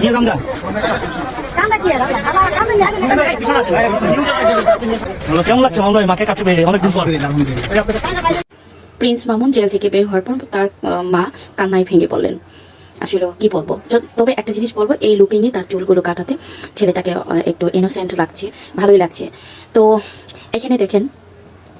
নিয়ে যাম যা। প্রিন্স মামুন জেল থেকে বের হওয়ার পর তার মা কান্নায় ভেঙে পড়লেন। আসলে কি বলব? তবে একটা জিনিস বলব, এই লুকিংয়ে তার চুলগুলো কাটাতে ছেলেটাকে একটু ইনোসেন্ট লাগছে, ভালোই লাগছে। তো, এখানে দেখেন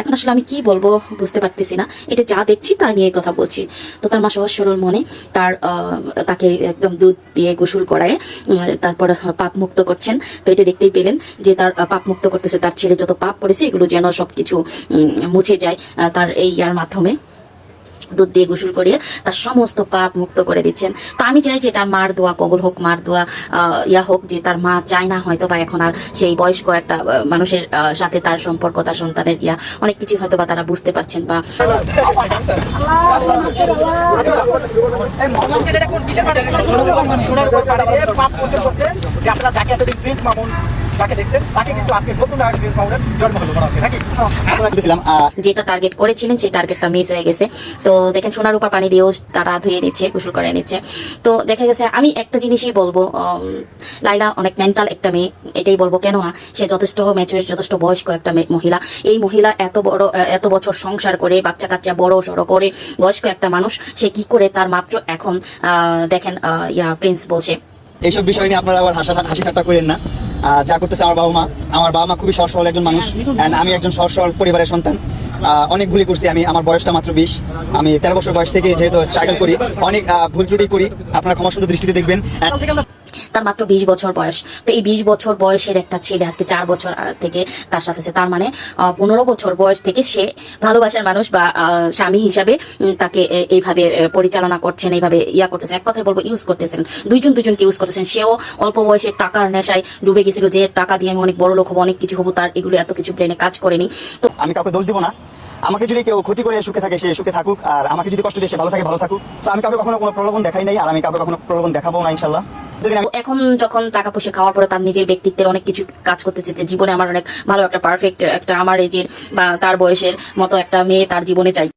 এখন আসলে আমি কি বলব বুঝতে পারতেছি না। এটা যা দেখছি তা নিয়ে কথা বলছি। তো তার মা সহজ সরল মনে তার তাকে একদম দুধ দিয়ে গোসল করায় তারপর পাপ মুক্ত করছেন। তো এটা দেখতেই পেলেন যে তার পাপ মুক্ত করতেছে। তার ছেলে যত পাপ করেছে, এগুলো যেন সব কিছু মুছে যায় তার এই ইয়ার মাধ্যমে। দুধ দিয়ে গোসল করিয়ে তার সমস্ত পাপ মুক্ত করে দিচ্ছেন তো আমি চাই যে তার মার দোয়া কবল হোক মার দোয়া ইয়া হোক যে তার মা চায় না হয়তো বা এখন আর সেই বয়স্ক একটা মানুষের সাথে তার সম্পর্ক তার সন্তানের ইয়া অনেক কিছু হয়তো বা তারা বুঝতে পারছেন বা যাকে এতদিন প্রিন্স মামুন যাকে দেখতেন তাকে কিন্তু আজকে নতুন আর প্রিন্স জন্ম হলো হচ্ছে নাকি? যেটা টার্গেট করেছিলেন সেই টার্গেটটা মিস হয়ে গেছে। তো দেখেন সোনার উপর পানি দিয়েও তারা ধুয়ে নিচ্ছে গোসল করে নিচ্ছে। তো দেখা গেছে আমি একটা জিনিসই বলব লাইলা অনেক মেন্টাল একটা মেয়ে এটাই বলব কেননা সে যথেষ্ট ম্যাচুর যথেষ্ট বয়স্ক একটা মহিলা। এই মহিলা এত বড় এত বছর সংসার করে বাচ্চা কাচ্চা বড় সড়ো করে বয়স্ক একটা মানুষ সে কি করে তার মাত্র এখন আহ, দেখেন আহ, ইয়া প্রিন্স বলছে। এইসব বিষয় নিয়ে আপনারা আবার হাসা হাসি ঠাট্টা করেন না। যা করতেছে আমার বাবা মা। আমার বাবা মা খুবই সহজ একজন মানুষ অ্যান্ড আমি একজন সহজ সরল পরিবারের সন্তান। অনেক ভুলই করছি আমি, আমার বয়সটা মাত্র বিশ। আমি তেরো বছর বয়স থেকে যেহেতু স্ট্রাগল করি, অনেক ভুল ত্রুটি করি। আপনারা ক্ষমা সুন্দর দৃষ্টিতে দেখবেন। তার মাত্র বিশ বছর বয়স। তো এই বিশ বছর বয়সের একটা ছেলে আজকে চার বছর থেকে তার সাথে আছে। তার মানে পনেরো বছর বয়স থেকে সে ভালোবাসার মানুষ বা স্বামী হিসাবে তাকে এইভাবে পরিচালনা করছেন, এইভাবে ইয়া করতেছেন। এক কথায় বলব ইউজ করতেছেন। দুইজন দুজনকে ইউজ করতেছেন। সেও অল্প বয়সে টাকার নেশায় ডুবে গেছিল যে টাকা দিয়ে আমি অনেক বড় লোক হব, অনেক কিছু হব, তার এগুলো এত কিছু ব্রেনে কাজ করেনি। তো আমি কাউকে দোষ দিব না। আমাকে যদি কেউ ক্ষতি করে, সুখে থাকে, সে সুখে থাকুক। আর আমাকে যদি কষ্ট দিয়ে, সে ভালো থাকে, ভালো থাকুক। তো আমি কাউকে কখনো কোনো প্রলোভন দেখাই নাই, আর আমি কাউকে কখনো প্রলোভন দেখাবো না ইনশাল্লাহ এখন যখন টাকা পয়সা খাওয়ার পরে তার নিজের ব্যক্তিত্বের অনেক কিছু কাজ করতেছে যে জীবনে আমার অনেক ভালো একটা পারফেক্ট একটা আমার এজের বা তার বয়সের মতো একটা মেয়ে তার জীবনে চাই।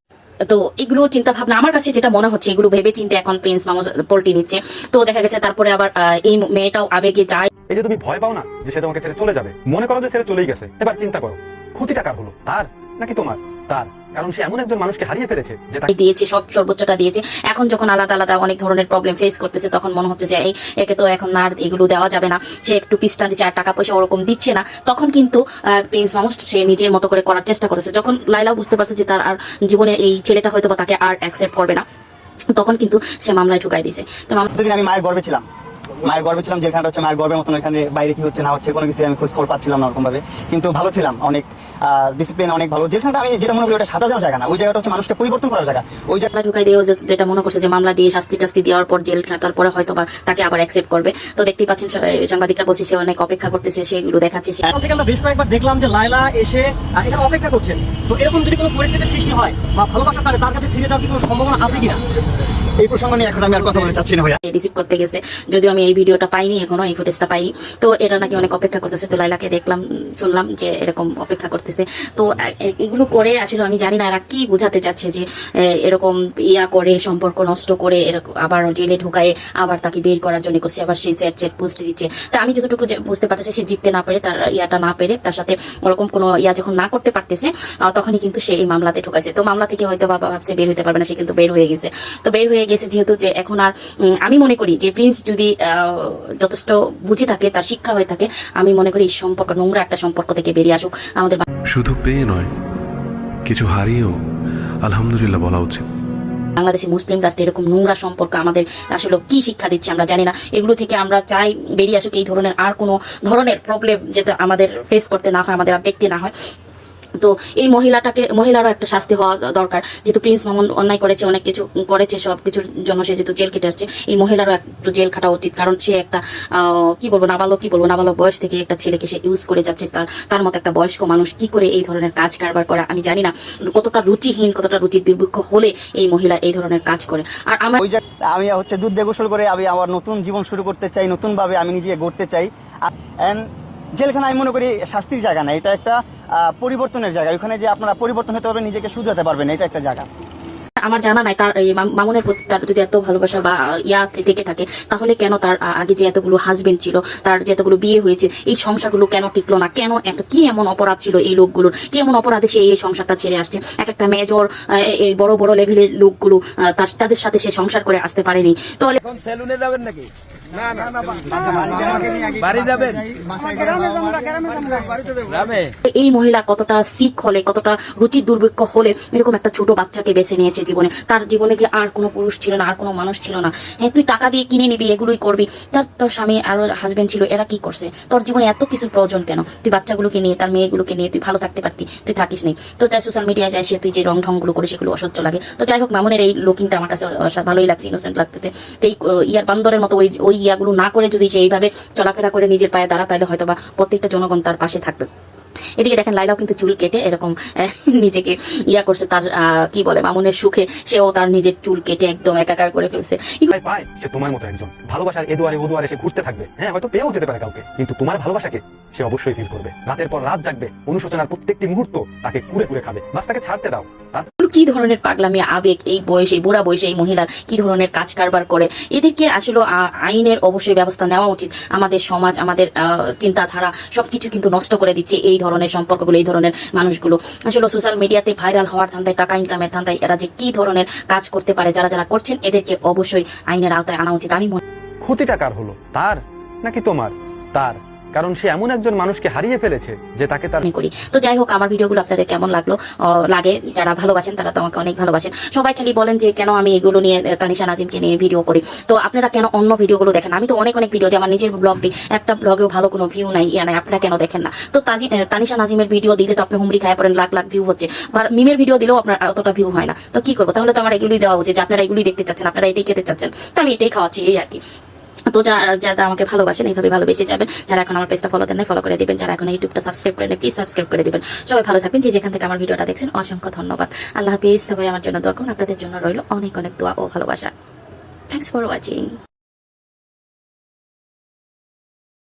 তো এগুলো চিন্তা ভাবনা আমার কাছে যেটা মনে হচ্ছে, এগুলো ভেবে চিন্তে এখন প্রিন্স মামা পল্টি নিচ্ছে। তো দেখা গেছে তারপরে আবার এই মেয়েটাও আবেগে যায়। এই যে তুমি ভয় পাও না যে সে তোমাকে ছেড়ে চলে যাবে? মনে করো যে ছেড়ে চলেই গেছে। এবার চিন্তা করো, ক্ষতিটা কার হলো? তার নাকি তোমার? তার। কারণ সে এমন একজন মানুষকে হারিয়ে ফেলেছে যে তাকে দিয়েছে সব সর্বোচ্চটা দিয়েছে। এখন যখন আলাদা আলাদা অনেক ধরনের প্রবলেম ফেস করতেছে তখন মনে হচ্ছে যে এই একে তো এখন আর এগুলো দেওয়া যাবে না। সে একটু পিসটা দিচ্ছে আর টাকা পয়সা ওরকম দিচ্ছে না। তখন কিন্তু প্রিন্স মামুস সে নিজের মতো করে করার চেষ্টা করেছে। যখন লাইলাও বুঝতে পারছে যে তার আর জীবনে এই ছেলেটা হয়তো বা তাকে আর অ্যাকসেপ্ট করবে না তখন কিন্তু সে মামলায় ঢুকাই দিছে তো আমি মায়ের গর্বে ছিলাম। মায়ের গর্বে ছিলাম যেখানটা হচ্ছে মায়ের গর্বের মতন এখানে বাইরে কি হচ্ছে না হচ্ছে কোনো কিছু আমি খোঁজ খবর পাচ্ছিলাম না ওরকম ভাবে কিন্তু ভালো ছিলাম অনেক ডিসিপ্লিন অনেক ভালো। যেখানটা আমি যেটা মনে করি ওটা সাদা যাওয়ার জায়গা না ওই জায়গাটা হচ্ছে মানুষকে পরিবর্তন করার জায়গা। ওই জায়গা ঢুকাই দিয়েও যেটা মনে করছে যে মামলা দিয়ে শাস্তি টাস্তি দেওয়ার পর জেল খাটার পরে হয়তো বা তাকে আবার অ্যাকসেপ্ট করবে। তো দেখতেই পাচ্ছেন সাংবাদিকরা বলছে সে অনেক অপেক্ষা করতেছে সেগুলো দেখাচ্ছে সে থেকে আমরা বেশ কয়েকবার দেখলাম যে লাইলা এসে এখানে অপেক্ষা করছেন তো এরকম যদি কোনো পরিস্থিতির সৃষ্টি হয় বা ভালোবাসা তাহলে তার কাছে ফিরে যাওয়ার কি কোনো সম্ভাবনা আছে কিনা? এই প্রসঙ্গ নিয়ে এখন আমি আর কথা বলতে চাচ্ছি না ভাইয়া। রিসিভ করতে গেছে। যদিও আমি এই ভিডিওটা পাইনি, এখনও এই ফুটেজটা পাইনি। তো এটা নাকি অনেক অপেক্ষা করতেছে। তো লাইলাকে দেখলাম, শুনলাম যে এরকম অপেক্ষা করতেছে। তো এগুলো করে আসলে আমি জানি না এরা কি বোঝাতে চাচ্ছে যে এরকম ইয়া করে, সম্পর্ক নষ্ট করে এরকম আবার জেলে ঢুকায়, আবার তাকে বের করার জন্য করছে, আবার সেই সেট চেট পোস্ট দিচ্ছে। তা আমি যতটুকু বুঝতে পারতেছি, সে জিততে না পেরে, তার ইয়াটা না পেরে, তার সাথে ওরকম কোনো ইয়া যখন না করতে পারতেছে তখনই কিন্তু সে এই মামলাতে ঢুকাইছে। তো মামলা থেকে হয়তো বাবা ভাবছে বের হতে পারবে না, সে কিন্তু বের হয়ে গেছে। তো বের হয়ে গেছে যেহেতু যে এখন আর আমি মনে করি যে প্রিন্স যদি যথেষ্ট বুঝে থাকে তার শিক্ষা হয়ে থাকে আমি মনে করি এই সম্পর্ক নোংরা একটা সম্পর্ক থেকে বেরিয়ে আসুক আমাদের শুধু পেয়ে নয় কিছু হারিয়েও আলহামদুলিল্লাহ বলা উচিত। বাংলাদেশি মুসলিম রাষ্ট্রে এরকম নোংরা সম্পর্ক আমাদের আসলে কি শিক্ষা দিচ্ছে আমরা জানি না। এগুলো থেকে আমরা চাই বেরিয়ে আসুক এই ধরনের আর কোনো ধরনের প্রবলেম যেটা আমাদের ফেস করতে না হয় আমাদের আর দেখতে না হয়। তো এই মহিলাটাকে, মহিলারও একটা শাস্তি হওয়া দরকার। যেহেতু প্রিন্স মামুন অন্যায় করেছে, অনেক কিছু করেছে, সব কিছুর জন্য সে যেহেতু জেল কেটে আসছে, এই মহিলারও একটু জেল খাটা উচিত। কারণ সে একটা কি বলব, নাবালক, কি বলব, নাবালক বয়স থেকে একটা ছেলেকে সে ইউজ করে যাচ্ছে, তার তার মতো একটা বয়স্ক মানুষ কি করে এই ধরনের কাজ কারবার করে, আমি জানি না। কতটা রুচিহীন, কতটা রুচির দুর্ভিক্ষ হলে এই মহিলা এই ধরনের কাজ করে। আর আমার আমি হচ্ছে দুধ দিয়ে গোসল করে আমি আমার নতুন জীবন শুরু করতে চাই নতুন ভাবে আমি নিজে গড়তে চাই। জেলখানা আমি মনে করি শাস্তির জায়গা না, এটা একটা পরিবর্তনের জায়গা। ওখানে যে আপনারা পরিবর্তন হতে পারবেন নিজেকে শুধরাতে পারবেন এটা একটা জায়গা। আমার জানা নাই তার মামুনের প্রতি তার যদি এত ভালোবাসা বা ইয়া থেকে থাকে তাহলে কেন তার আগে যে এতগুলো হাজবেন্ড ছিল তার যে এতগুলো বিয়ে হয়েছে এই সংসারগুলো কেন টিকলো না? কেন একটা কি এমন অপরাধ ছিল এই লোকগুলোর? কি এমন অপরাধে সে এই সংসারটা ছেড়ে আসছে? এক একটা মেজর এই বড় বড় লেভেলের লোকগুলো তার- তাদের সাথে সে সংসার করে আসতে পারেনি। তো এখন সেলুনে যাবেন নাকি? এই মহিলা কতটা শিখ হলে কতটা রুচির দুর্ভিক্ষ হলে এরকম একটা ছোট বাচ্চাকে বেছে নিয়েছে জীবনে তার জীবনে কি আর কোনো পুরুষ ছিল না আর কোনো মানুষ ছিল না হ্যাঁ তুই টাকা দিয়ে কিনে নিবি এগুলোই করবি তার তোর স্বামী আর হাজবেন্ড ছিল এরা কি করছে তোর জীবনে এত কিছু প্রয়োজন কেন তুই বাচ্চাগুলোকে নিয়ে তার মেয়েগুলোকে নিয়ে তুই ভালো থাকতে পারতি তুই থাকিস নেই তো চাই সোশ্যাল মিডিয়ায় যায় সে তুই যে রং ঢংগুলো করে সেগুলো অসহ্য লাগে তো যাই হোক মামুনের এই লুকিংটা আমার কাছে ভালোই লাগছে ইনোসেন্ট লাগতেছে তো এই ইয়ার বান্দরের মতো ওই ওই ইয়াগুলো না করে যদি সে এইভাবে চলাফেরা করে নিজের পায়ে দাঁড়া তাহলে হয়তো বা প্রত্যেকটা জনগণ তার পাশে থাকবে। এদিকে দেখেন লাইলাও কিন্তু চুল কেটে এরকম নিজেকে ইয়া করছে তার কি বলে মামুনের সুখে সেও তার নিজের চুল কেটে একদম একাকার করে ফেলছে। সে তোমার মতো একজন। ভালোবাসার এ দুয়ারে ও দুয়ারে সে ঘুরতে থাকবে। হ্যাঁ হয়তো পেয়েও যেতে পারে কাউকে, কিন্তু তোমার ভালোবাসাকে সে অবশ্যই ফিল করবে। রাতের পর রাত জাগবে, অনুশোচনার প্রত্যেকটি মুহূর্ত তাকে কুড়ে কুড়ে খাবে। বাস তাকে ছাড়তে দাও। কি ধরনের পাগলামি, আবেগ, এই বয়সে বুড়া বয়সে এই মহিলার কি ধরনের কাজ কারবার করে? এদেরকে আসলে আইনের অবশ্যই ব্যবস্থা নেওয়া উচিত। আমাদের সমাজ, আমাদের চিন্তাধারা সবকিছু কিন্তু নষ্ট করে দিচ্ছে এই ধরনের সম্পর্কগুলো, এই ধরনের মানুষগুলো। আসলে সোশ্যাল মিডিয়াতে ভাইরাল হওয়ার ধান্দায়, টাকা ইনকামের ধান্দায় এরা যে কি ধরনের কাজ করতে পারে, যারা যারা করছেন, এদেরকে অবশ্যই আইনের আওতায় আনা উচিত। আমি ক্ষতিটা কার হলো? তার নাকি তোমার? তার। কারণ সে এমন একজন মানুষকে হারিয়ে ফেলেছে যে তাকে তার করি। তো যাই হোক, আমার ভিডিওগুলো আপনাদের কেমন লাগল? লাগে। যারা ভালোবাসেন, তারা তো আমাকে অনেক ভালোবাসেন। সবাই খালি বলেন যে, কেন আমি এগুলো নিয়ে তানিশা নাজিমকে নিয়ে ভিডিও করি? তো আপনারা কেন অন্য ভিডিওগুলো দেখেন আমি তো অনেক অনেক ভিডিও দিই। আমার নিজের ব্লগ দিই। একটা ব্লগেও ভালো কোনো ভিউ নাই। ইয়া নাই। আপনারা কেন দেখেন না? তো তাজি তানিশা নাজিমের ভিডিও দিলে তো আপনি হুমড়ি খায় পড়েন। লাখ লাখ ভিউ হচ্ছে। বা মিমের ভিডিও দিলেও আপনার অতটা ভিউ হয় না। তো কি করব? তাহলে তো আমার এগুলোই দেওয়া উচিত যে, আপনারা এগুলি দেখতে চাচ্ছেন। আপনারা এটাই খেতে চাচ্ছেন। তো আমি এটাই খাওয়াচ্ছি। এই আর কি। তো যারা যারা আমাকে ভালোবাসেন, এইভাবে ভালোবেসে যাবেন। যারা এখন আমার পেজটা ফলো দেন ফলো করে দিবেন। যারা এখন ইউটিউবটা সাবস্ক্রাইব করে প্লিজ সাবস্ক্রাইব করে দেবেন। সবাই ভালো থাকবেন। যে যেখান থেকে আমার ভিডিওটা দেখছেন, অসংখ্য ধন্যবাদ। আল্লাহ হাফিজ। সবাই আমার জন্য দোয়া করুন। আপনাদের জন্য রইল অনেক অনেক দোয়া ও ভালোবাসা। Thanks for watching